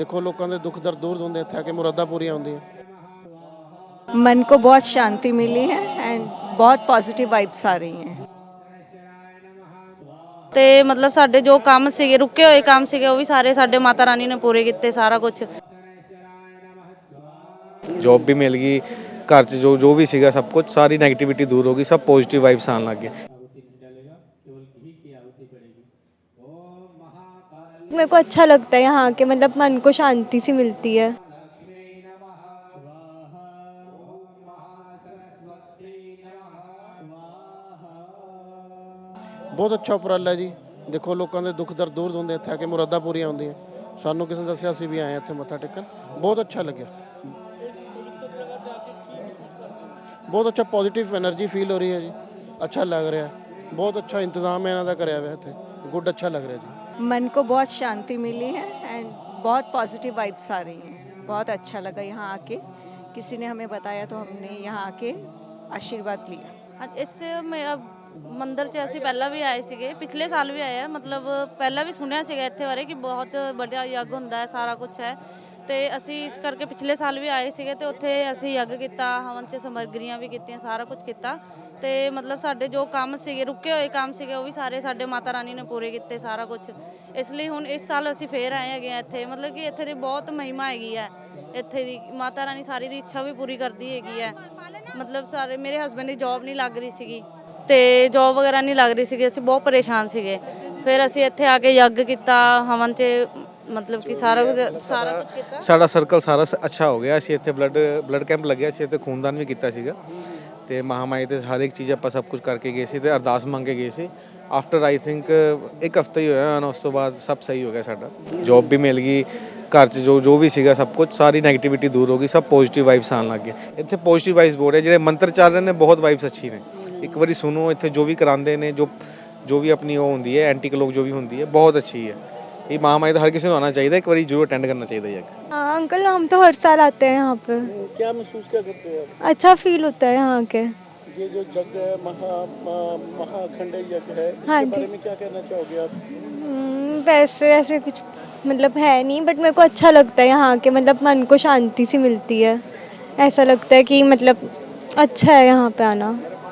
ਦੇਖੋ ਲੋਕਾਂ ਦੇ ਦੁੱਖ ਦਰਦ ਦੂਰ ਹੁੰਦੇ ਇੱਥੇ ਆ ਕੇ ਮੁਰਾਦਾਂ ਪੂਰੀਆਂ ਹੁੰਦੀਆਂ। मन को बहुत शांति मिली है एंड बहुत पॉजिटिव वाइब्स आ रही हैं ਤੇ ਮਤਲਬ ਸਾਡੇ ਜੋ ਕੰਮ ਸੀਗੇ ਰੁਕੇ ਹੋਏ ਕੰਮ ਸੀਗੇ ਉਹ ਵੀ ਸਾਰੇ ਸਾਡੇ ਮਾਤਾ ਰਾਣੀ ਨੇ ਪੂਰੇ ਕੀਤੇ ਸਾਰਾ ਕੁਝ ਜੋਬ ਵੀ ਮਿਲ ਗਈ ਘਰ 'ਚ ਜੋ ਵੀ ਸੀਗਾ ਸਭ ਕੁਝ ਸਾਰੀ ਨੈਗੇਟਿਵਿਟੀ ਦੂਰ ਹੋ ਗਈ ਸਭ ਪੋਜ਼ਿਟਿਵ ਵਾਈਬਸ ਆਉਣ ਲੱਗ ਗਏ। मेरे को अच्छा लगता है यहाँ के मतलब मन को शांति सी मिलती है। ਬਹੁਤ ਅੱਛਾ ਉਪਰਾਲਾ ਜੀ ਦੇਖੋ ਲੋਕਾਂ ਦੇ ਦੁੱਖ ਦਰਦ ਦੂਰ ਹੁੰਦੇ ਇੱਥੇ ਆ ਕੇ ਮੁਰਾਦਾਂ ਪੂਰੀਆਂ ਹੁੰਦੀਆਂ ਸਾਨੂੰ ਕਿਸੇ ਨੇ ਦੱਸਿਆ ਸੀ ਵੀ ਆਏ ਇੱਥੇ ਮੱਥਾ ਟੇਕਣ ਬਹੁਤ ਅੱਛਾ ਲੱਗਿਆ ਬਹੁਤ ਅੱਛਾ ਪੋਜ਼ਿਟਿਵ એનર્ਜੀ ਫੀਲ ਹੋ ਰਹੀ ਹੈ ਜੀ ਅੱਛਾ ਲੱਗ ਰਿਹਾ ਬਹੁਤ ਅੱਛਾ ਇੰਤਜ਼ਾਮ ਹੈ ਇਹਨਾਂ ਦਾ ਕਰਿਆ ਹੋਇਆ ਇੱਥੇ ਗੁੱਡ ਅੱਛਾ ਲੱਗ ਰਿਹਾ ਜੀ मन को बहुत शांति मिली है एंड बहुत पॉजिटिव वाइब्स आ रही हैं बहुत अच्छा लगा यहाँ आके किसी ने हमें बताया तो हमने यहाँ आके आशीर्वाद लिया ਇਸ ਮ- ਮੰਦਿਰ 'ਚ ਅਸੀਂ ਪਹਿਲਾਂ ਵੀ ਆਏ ਸੀਗੇ ਪਿਛਲੇ ਸਾਲ ਵੀ ਆਏ ਆ ਮਤਲਬ ਪਹਿਲਾਂ ਵੀ ਸੁਣਿਆ ਸੀਗਾ ਇੱਥੇ ਬਾਰੇ ਕਿ ਬਹੁਤ ਵੱਡਾ ਯੱਗ ਹੁੰਦਾ ਹੈ ਸਾਰਾ ਕੁਝ ਹੈ ਤੇ ਅਸੀਂ ਇਸ ਕਰਕੇ ਪਿਛਲੇ ਸਾਲ ਵੀ ਆਏ ਸੀਗੇ ਤੇ ਉੱਥੇ ਅਸੀਂ ਯੱਗ ਕੀਤਾ ਹਵਨ 'ਚ ਸਮੱਗਰੀਆਂ ਵੀ ਕੀਤੀਆਂ ਸਾਰਾ ਕੁਝ ਕੀਤਾ ਤੇ ਮਤਲਬ ਸਾਡੇ ਜੋ ਕੰਮ ਸੀਗੇ, ਰੁਕੇ ਹੋਏ ਕੰਮ ਸੀਗੇ, ਉਹ ਵੀ ਸਾਰੇ ਸਾਡੇ ਮਾਤਾ ਰਾਣੀ ਨੇ ਪੂਰੇ ਕੀਤੇ ਸਾਰਾ ਕੁਝ ਇਸ ਲਈ ਹੁਣ ਇਸ ਸਾਲ ਅਸੀਂ ਫੇਰ ਆਏ ਹੈਗੇ ਆ ਇੱਥੇ। ਮਤਲਬ ਕਿ ਇੱਥੇ ਦੀ ਬਹੁਤ ਮਹਿਮਾ ਹੈਗੀ ਹੈ। ਇੱਥੇ ਦੀ ਮਾਤਾ ਰਾਣੀ ਸਾਰੀ ਦੀ ਇੱਛਾ ਵੀ ਪੂਰੀ ਕਰਦੀ ਹੈਗੀ ਹੈ। ਮਤਲਬ ਸਾਰੇ, ਮੇਰੇ ਹਸਬੰਡ ਦੀ ਜੌਬ ਨਹੀਂ ਲੱਗ ਰਹੀ ਸੀਗੀ ਤੇ ਜੌਬ ਵਗੈਰਾ ਨਹੀਂ ਲੱਗ ਰਹੀ ਸੀਗੀ। ਅਸੀਂ ਬਹੁਤ ਪਰੇਸ਼ਾਨ ਸੀਗੇ। ਫਿਰ ਅਸੀਂ ਇੱਥੇ ਆ ਕੇ ਯੱਗ ਕੀਤਾ, ਹਵਨ 'ਚ ਮਤਲਬ ਕਿ ਸਾਰਾ ਕੁਝ ਸਾਰਾ ਕੁਝ ਕੀਤਾ। ਸਾਡਾ ਸਰਕਲ ਸਾਰਾ ਅੱਛਾ ਹੋ ਗਿਆ। ਅਸੀਂ ਇੱਥੇ ਬਲੱਡ ਬਲੱਡ ਕੈਂਪ ਲੱਗਿਆ। ਸੀ ਇੱਥੇ ਖੂਨਦਾਨ ਵੀ ਕੀਤਾ ਸੀਗਾ। ਤੇ ਮਹਾਮਾਈ ਤੇ ਹਰ ਇੱਕ ਚੀਜ਼ ਆਪਾਂ ਸਭ ਕੁਝ ਕਰਕੇ ਗਏ ਸੀ ਤੇ ਅਰਦਾਸ ਮੰਗ ਕੇ ਗਏ ਸੀ ਆਫਟਰ ਆਈ ਥਿੰਕ ਇੱਕ ਹਫਤਾ ਹੀ ਹੋਇਆ ਨਾ ਉਸ ਤੋਂ ਬਾਅਦ ਸਭ ਸਹੀ ਹੋ ਗਿਆ ਸਾਡਾ ਜੌਬ ਵੀ ਮਿਲ ਗਈ ਘਰ 'ਚ ਜੋ ਜੋ ਵੀ ਸੀਗਾ ਸਭ ਕੁਝ ਸਾਰੀ ਨੈਗੇਟਿਵਿਟੀ ਦੂਰ ਹੋ ਗਈ ਸਭ ਪੋਜ਼ਿਟਿਵ ਵਾਈਬਸ ਆਉਣ ਲੱਗ ਗਏ ਇੱਥੇ ਪੋਜ਼ਿਟਿਵ ਵਾਈਬਸ ਬੋਲ ਰਹੇ ਜਿਹੜੇ ਮੰਤਰ ਚੱਲ ਰਹੇ ਨੇ ਬਹੁਤ ਵਾਈਬਸ ਅੱਛੀ ਨੇ ਇੱਕ ਵਾਰੀ ਸੁਣੋ ਇੱਥੇ ਜੋ ਵੀ ਕਰਾਉਂਦੇ ਨੇ ਜੋ ਜੋ ਵੀ ਆਪਣੀ ਉਹ ਹੁੰਦੀ ਹੈ ਐਂਟੀ ਕਲੋਕ ਜੋ ਵੀ ਹੁੰਦੀ ਹੈ ਬਹੁਤ ਅੱਛੀ ਹੈ ਇਹ ਮਹਾਮਾਈ ਦਾ ਹਰ ਕਿਸੇ ਨੂੰ ਆਉਣਾ ਚਾਹੀਦਾ ਇੱਕ ਵਾਰੀ ਜ਼ਰੂਰ ਅਟੈਂਡ ਕਰਨਾ ਚਾਹੀਦਾ ਜੀ हाँ अंकल हम तो हर साल आते हैं यहाँ पे। क्या महसूस क्या करते हो अच्छा फील होता है यहाँ के। ये जो जग है महा महाखंड यज्ञ है हाँ जी। में क्या कहना चाहोगे आप? हम्म, वैसे ऐसे कुछ मतलब है नहीं बट मेरे को अच्छा लगता है यहाँ के मतलब मन को शांति सी मिलती है। ऐसा लगता है कि मतलब अच्छा है यहाँ पे आना।